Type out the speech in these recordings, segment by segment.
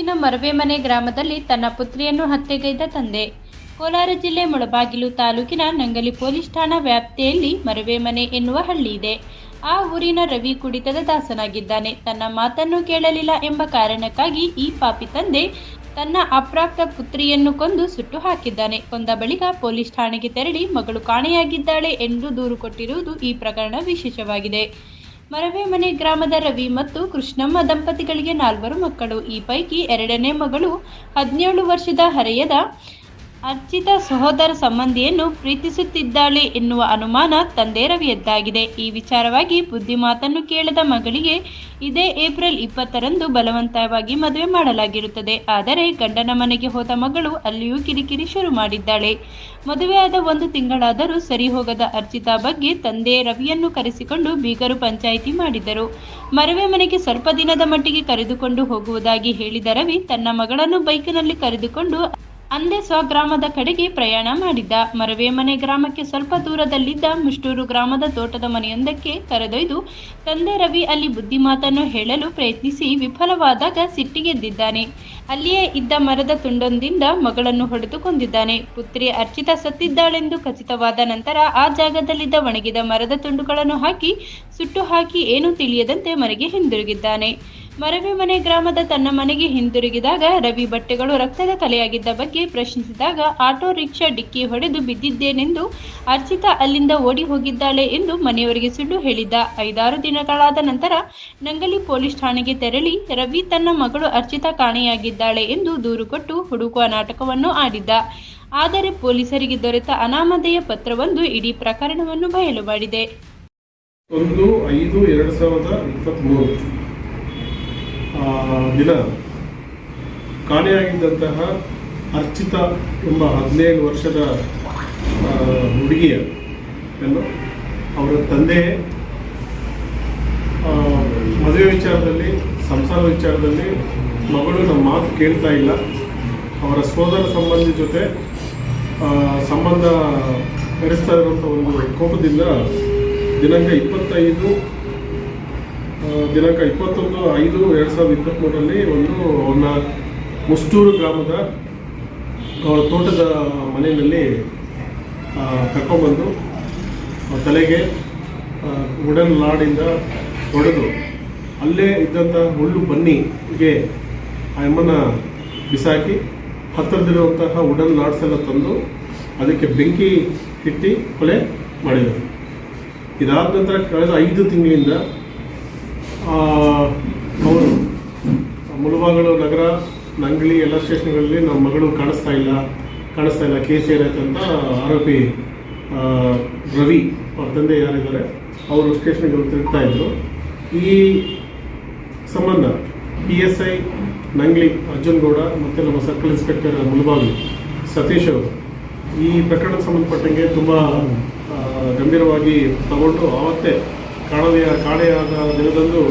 ತಾಲೂಕಿನ ಮರವೇಮನೆ ಗ್ರಾಮದಲ್ಲಿ ತನ್ನ ಪುತ್ರಿಯನ್ನು ಹತ್ಯೆಗೈದ ತಂದೆ. ಕೋಲಾರ ಜಿಲ್ಲೆ ಮುಳಬಾಗಿಲು ತಾಲೂಕಿನ ನಂಗಲಿ ಪೊಲೀಸ್ ಠಾಣಾ ವ್ಯಾಪ್ತಿಯಲ್ಲಿ ಮರವೇಮನೆ ಎನ್ನುವ ಹಳ್ಳಿ ಇದೆ. ಆ ಊರಿನ ರವಿ ಕುಡಿತದ ದಾಸನಾಗಿದ್ದಾನೆ. ತನ್ನ ಮಾತನ್ನು ಕೇಳಲಿಲ್ಲ ಎಂಬ ಕಾರಣಕ್ಕಾಗಿ ಈ ಪಾಪಿ ತಂದೆ ತನ್ನ ಅಪ್ರಾಪ್ತ ಪುತ್ರಿಯನ್ನು ಕೊಂದು ಸುಟ್ಟು ಹಾಕಿದ್ದಾನೆ. ಕೊಂದ ಬಳಿಕ ಪೊಲೀಸ್ ಠಾಣೆಗೆ ತೆರಳಿ ಮಗಳು ಕಾಣೆಯಾಗಿದ್ದಾಳೆ ಎಂದು ದೂರು ಕೊಟ್ಟಿರುವುದು ಈ ಪ್ರಕರಣ ವಿಶೇಷವಾಗಿದೆ. ಮರವೆಮನೆ ಗ್ರಾಮದ ರವಿ ಮತ್ತು ಕೃಷ್ಣಮ್ಮ ದಂಪತಿಗಳಿಗೆ ನಾಲ್ವರು ಮಕ್ಕಳು. ಈ ಪೈಕಿ ಎರಡನೇ ಮಗಳು ಹದಿನೇಳು ವರ್ಷದ ಹರೆಯದ ಅರ್ಚಿತ ಸಹೋದರ ಸಂಬಂಧಿಯನ್ನು ಪ್ರೀತಿಸುತ್ತಿದ್ದಾಳೆ ಎನ್ನುವ ಅನುಮಾನ ತಂದೆ ರವಿಯದ್ದಾಗಿದೆ ಈ ವಿಚಾರವಾಗಿ ಬುದ್ಧಿ ಮಾತನ್ನು ಕೇಳದ ಮಗಳಿಗೆ ಇದೇ ಏಪ್ರಿಲ್ ಇಪ್ಪತ್ತರಂದು ಬಲವಂತವಾಗಿ ಮದುವೆ ಮಾಡಲಾಗಿರುತ್ತದೆ. ಆದರೆ ಗಂಡನ ಮನೆಗೆ ಹೋದ ಮಗಳು ಅಲ್ಲಿಯೂ ಕಿರಿಕಿರಿ ಶುರು ಮಾಡಿದ್ದಾಳೆ. ಮದುವೆಯಾದ ಒಂದು ತಿಂಗಳಾದರೂ ಸರಿ ಹೋಗದ ಅರ್ಚಿತಾ ಬಗ್ಗೆ ತಂದೆ ರವಿಯನ್ನು ಕರೆಸಿಕೊಂಡು ಬೀಗರು ಪಂಚಾಯಿತಿ ಮಾಡಿದರು. ಮರವೆ ಮನೆಗೆ ಸ್ವಲ್ಪ ದಿನದ ಮಟ್ಟಿಗೆ ಕರೆದುಕೊಂಡು ಹೋಗುವುದಾಗಿ ಹೇಳಿದ ರವಿ ತನ್ನ ಮಗಳನ್ನು ಬೈಕಿನಲ್ಲಿ ಕರೆದುಕೊಂಡು ಅಂದೇ ಸ್ವಗ್ರಾಮದ ಕಡೆಗೆ ಪ್ರಯಾಣ ಮಾಡಿದ್ದ. ಮರವೇಮನೆ ಗ್ರಾಮಕ್ಕೆ ಸ್ವಲ್ಪ ದೂರದಲ್ಲಿದ್ದ ಮುಷ್ಟೂರು ಗ್ರಾಮದ ತೋಟದ ಮನೆಯೊಂದಕ್ಕೆ ಕರೆದೊಯ್ದು ತಂದೆ ರವಿ ಅಲ್ಲಿ ಬುದ್ಧಿಮಾತನ್ನು ಹೇಳಲು ಪ್ರಯತ್ನಿಸಿ ವಿಫಲವಾದಾಗ ಸಿಟ್ಟಿಗೆದ್ದಿದ್ದಾನೆ ಅಲ್ಲಿಯೇ ಇದ್ದ ಮರದ ತುಂಡೊಂದಿಂದ ಮಗಳನ್ನು ಹೊಡೆದುಕೊಂಡಿದ್ದಾನೆ. ಪುತ್ರಿ ಅರ್ಚಿತ ಸತ್ತಿದ್ದಾಳೆಂದು ಖಚಿತವಾದ ನಂತರ ಆ ಜಾಗದಲ್ಲಿದ್ದ ಒಣಗಿದ ಮರದ ತುಂಡುಗಳನ್ನು ಹಾಕಿ ಸುಟ್ಟು ಹಾಕಿ ಏನೂ ತಿಳಿಯದಂತೆ ಮನೆಗೆ ಹಿಂದಿರುಗಿದ್ದಾನೆ. ಮರವಿಮನೆ ಗ್ರಾಮದ ತನ್ನ ಮನೆಗೆ ಹಿಂದಿರುಗಿದಾಗ ರವಿ ಬಟ್ಟೆಗಳು ರಕ್ತದ ಕಲೆಯಾಗಿದ್ದ ಬಗ್ಗೆ ಪ್ರಶ್ನಿಸಿದಾಗ ಆಟೋ ರಿಕ್ಷಾ ಡಿಕ್ಕಿ ಹೊಡೆದು ಬಿದ್ದಿದ್ದೇನೆಂದು ಅರ್ಚಿತಾ ಅಲ್ಲಿಂದ ಓಡಿ ಹೋಗಿದ್ದಾಳೆ ಎಂದು ಮನೆಯವರಿಗೆ ಸುಳ್ಳು ಹೇಳಿದ್ದ. ಐದಾರು ದಿನಗಳಾದ ನಂತರ ನಂಗಲಿ ಪೊಲೀಸ್ ಠಾಣೆಗೆ ತೆರಳಿ ರವಿ ತನ್ನ ಮಗಳು ಅರ್ಚಿತಾ ಕಾಣೆಯಾಗಿದ್ದಾಳೆ ಎಂದು ದೂರು ಕೊಟ್ಟು ಹುಡುಕುವ ನಾಟಕವನ್ನು ಆಡಿದ್ದ. ಆದರೆ ಪೊಲೀಸರಿಗೆ ದೊರೆತ ಅನಾಮಧೇಯ ಪತ್ರವೊಂದು ಇಡೀ ಪ್ರಕರಣವನ್ನು ಬಯಲು ಮಾಡಿದೆ. ಒಂದು ಐದು ಎರಡು ಸಾವಿರದ ಇಪ್ಪತ್ತ್ಮೂರು ದಿನ ಕಾಣೆಯಾಗಿದ್ದಂತಹ ಅರ್ಚಿತ ಎಂಬ ಹದಿನೇಳು ವರ್ಷದ ಹುಡುಗಿಯನ್ನು ಅವರ ತಂದೆ ಮದುವೆ ವಿಚಾರದಲ್ಲಿ, ಸಂಸಾರ ವಿಚಾರದಲ್ಲಿ ಮಗಳು ನಮ್ಮ ಮಾತು ಕೇಳ್ತಾ ಇಲ್ಲ. ಅವರ ಸೋದರ ಸಂಬಂಧಿ ಜೊತೆ ಸಂಬಂಧ ನಡೆಸ್ತಾ ಇರುವಂಥ ಒಂದು ಕೋಪದಿಂದ ದಿನಾಂಕ ಇಪ್ಪತ್ತೈದು ದಿನಾಂಕ ಇಪ್ಪತ್ತೊಂದು ಐದು ಎರಡು ಸಾವಿರದ ಇಪ್ಪತ್ತ್ಮೂರರಲ್ಲಿ ಒಂದು ಅವನ ಮುಷ್ಟೂರು ಗ್ರಾಮದ ಅವರ ತೋಟದ ಮನೆಯಲ್ಲಿ ಕರ್ಕೊಂಡ್ಬಂದು ತಲೆಗೆ ವುಡನ್ ಲಾಡಿಂದ ಹೊಡೆದು ಅಲ್ಲೇ ಇದ್ದಂಥ ಹುಳ್ಳು ಬನ್ನಿಗೆ ಆ ಎಮ್ಮನ ಬಿಸಾಕಿ ಹತ್ತಿರದಿರುವಂತಹ ವುಡನ್ ಲಾಡ್ಸ್ ಎಲ್ಲ ತಂದು ಅದಕ್ಕೆ ಬೆಂಕಿ ಇಟ್ಟು ಕೊಲೆ ಮಾಡಿದರು. ಇದಾದ ನಂತರ ಕಳೆದ ಐದು ತಿಂಗಳಿಂದ ಅವರು ಮುಳುಬಾಗಲು ನಗರ, ನಂಗಲಿ ಎಲ್ಲ ಸ್ಟೇಷನ್ಗಳಲ್ಲಿ ನಮ್ಮ ಮಗಳು ಕಾಣಿಸ್ತಾ ಇಲ್ಲ ಕಾಣಿಸ್ತಾ ಇಲ್ಲ. ಕೇಸ್ ಏನಾಯ್ತು ಅಂತ ಆರೋಪಿ ರವಿ ಅವ್ರ ತಂದೆ ಯಾರಿದ್ದಾರೆ, ಅವರು ಸ್ಟೇಷನ್ಗೆ ತಿರುಗ್ತಾ ಇದ್ರು. ಈ ಸಂಬಂಧ P S I Nangli Arjun Gowda ಮತ್ತು ನಮ್ಮ ಸರ್ಕಲ್ ಇನ್ಸ್ಪೆಕ್ಟರ್ ಮುಳುಬಾಗಿಲು ಸತೀಶ್ ಅವರು ಈ ಪ್ರಕರಣಕ್ಕೆ ಸಂಬಂಧಪಟ್ಟಂಗೆ ತುಂಬ ಗಂಭೀರವಾಗಿ ತಗೊಂಡು ಆವತ್ತೇ ಕಾಣೆಯ ಕಾಣೆಯಾದ ದಿನದಂದು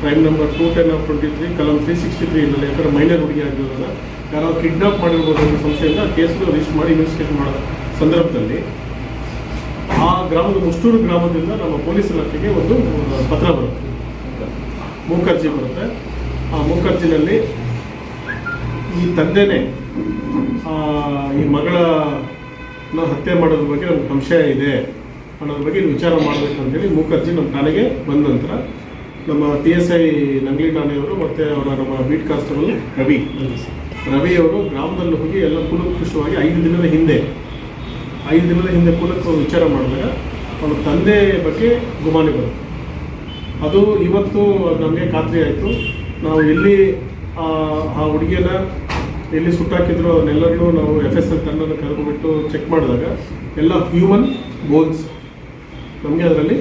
crime number two ten of twenty three ಕಲಂ ತ್ರೀ ಸಿಕ್ಸ್ಟಿ ತ್ರೀ ಇಂದಲ್ಲಿ ಯಾಕಂದ್ರೆ ಮೈನರ್ ಹುಡುಗಿ ಆಗಿರೋದನ್ನು ಯಾರೋ ಕಿಡ್ನಾಪ್ ಮಾಡಿರ್ಬೋದು ಅನ್ನೋ ಸಂಸ್ಥೆಯಿಂದ ಕೇಸ್ಗಳು ರಿಜಿಸ್ಟರ್ ಮಾಡಿ ಇನ್ವೆಸ್ಟಿಗೇಷನ್ ಮಾಡೋ ಸಂದರ್ಭದಲ್ಲಿ ಆ ಗ್ರಾಮದ ಮುಷ್ಟೂರು ಗ್ರಾಮದಿಂದ ನಮ್ಮ ಪೊಲೀಸ್ ಇಲಾಖೆಗೆ ಒಂದು ಪತ್ರ ಬರುತ್ತೆ. ಮೂಕರ್ಜಿ ಬರುತ್ತೆ. ಆ ಮೂಕರ್ಜಿನಲ್ಲಿ ಈ ತಂದೆನೇ ಈ ಮಗಳನ್ನ ಹತ್ಯೆ ಮಾಡೋದ್ರ ಬಗ್ಗೆ ನಮ್ಗೆ ಸಂಶಯ ಇದೆ. ಅನ್ನೋದ್ರ ಬಗ್ಗೆ ವಿಚಾರ ಮಾಡಬೇಕಂತೇಳಿ ಮೂಕರ್ಜಿ ನಮ್ಮ ಠಾಣೆಗೆ ಬಂದ ನಂತರ ನಮ್ಮ ಟಿ ಎಸ್ ಐ ನಂಗ್ಲಿ ಠಾಣೆಯವರು ಮತ್ತು ಅವರ ನಮ್ಮ ಬೀಟ್ ಕಾನ್ಸ್ಟೇಬಲ್ ರವಿ. ರವಿ ಅವರು ಗ್ರಾಮದಲ್ಲಿ ಹೋಗಿ ಎಲ್ಲ ಕೂಲಂಕುಷವಾಗಿ ಐದು ದಿನದ ಹಿಂದೆ, ಐದು ದಿನದ ಹಿಂದೆ ಕೂಲಕ್ಕೆ ವಿಚಾರ ಮಾಡಿದಾಗ ಅವನ ತಂದೆ ಬಗ್ಗೆ ಗುಮಾನಿ ಬರುತ್ತೆ ಅದು ಇವತ್ತು ನಮಗೆ ಖಾತ್ರಿ ಆಯಿತು. ನಾವು ಎಲ್ಲಿ ಆ ಹುಡುಗಿಯನ್ನ ಎಲ್ಲಿ ಸುಟ್ಟಾಕಿದ್ರು ಅದನ್ನೆಲ್ಲರನ್ನೂ ನಾವು ಎಫ್ ಎಸ್ ಎಲ್ ತಂಡನ ಕರೆದುಬಿಟ್ಟು ಚೆಕ್ ಮಾಡಿದಾಗ ಎಲ್ಲ ಹ್ಯೂಮನ್ ಬೋನ್ಸ್ ನಮಗೆ ಅದರಲ್ಲಿ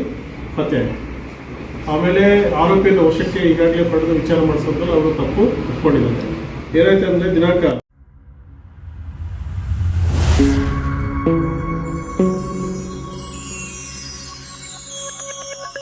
ಪತ್ತೆ ಆಮೇಲೆ ಆರೋಪಿಯನ್ನು ವಶಕ್ಕೆ ಈಗಾಗಲೇ ಪಡೆದು ವಿಚಾರ ಮಾಡಿಸೋದ್ರಲ್ಲಿ ಅವರು ತಪ್ಪು ಒಪ್ಕೊಂಡಿದ್ದಾರೆ. ಏನಾಯ್ತು ಅಂದರೆ ದಿನಾಂಕ